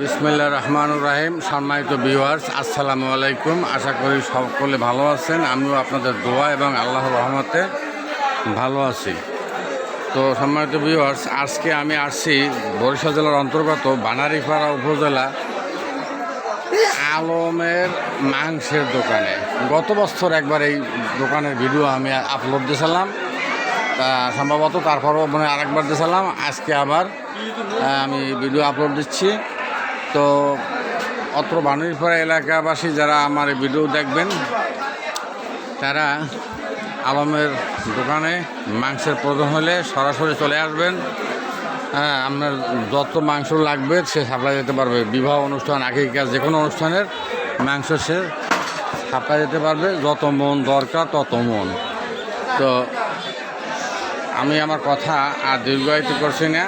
বিসমিল্লা রহমানুর রাহিম, সম্মানিত ভিউয়ার্স আসসালামু আলাইকুম। আশা করি সকলে ভালো আছেন। আমিও আপনাদের দোয়া এবং আল্লাহর রহমতে ভালো আছি। তো সম্মানিত ভিউয়ার্স আজকে আমি আসছি বরিশাল জেলার অন্তর্গত বানারীপাড়া উপজেলা আলমের মাংসের দোকানে। গত বছর একবার এই দোকানের ভিডিও আমি আপলোড দিয়েছিলাম। সম্ভবত তারপরও মানে আরেকবার দিয়েছিলাম। আজকে আবার আমি ভিডিও আপলোড দিচ্ছি। তো অত্র বানুরপাড়া এলাকাবাসী যারা আমার ভিডিও দেখবেন, তারা আলমের দোকানে মাংসের প্রয়োজন হলে সরাসরি চলে আসবেন। হ্যাঁ আপনার যত মাংস লাগবে সে সাপ্লাই যেতে পারবে। বিবাহ অনুষ্ঠান আকিকা যে কোনো অনুষ্ঠানের মাংস সে সাপ্লাই যেতে পারবে, যত মন দরকার তত মন। তো আমি আমার কথা আর দীর্ঘায়িত করছি না।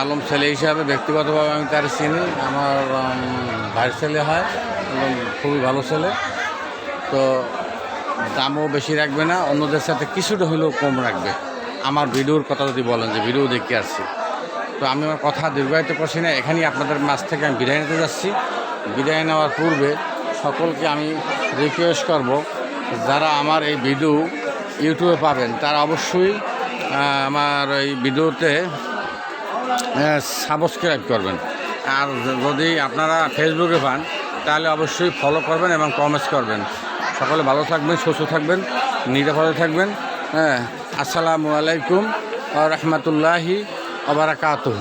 আলম ছেলে হিসাবে, ব্যক্তিগতভাবে আমি তার চিনি। আমার ভাইয়ের ছেলে হয় এবং খুবই ভালো ছেলে। তো দামও বেশি রাখবে না, অন্যদের সাথে কিছুটা হলেও কম রাখবে। আমার ভিডিওর কথা যদি বলেন যে ভিডিও দেখে আসছি। তো আমি আমার কথা দীর্ঘায়িত করছি না, এখানেই আপনাদের মাছ থেকে আমি বিদায় নিতে যাচ্ছি। বিদায় নেওয়ার পূর্বে সকলকে আমি রিকোয়েস্ট করব, যারা আমার এই ভিডিও ইউটিউবে পাবেন, তারা অবশ্যই আমার এই ভিডিওতে সাবস্ক্রাইব করবেন। আর যদি আপনারা ফেসবুকে পান, তাহলে অবশ্যই ফলো করবেন এবং কমেন্টস করবেন। সকলে ভালো থাকবেন, সুস্থ থাকবেন, নিরাপদে থাকবেন। হ্যাঁ আসসালামু আলাইকুম রহমতুল্লাহি আবরাকাতুহ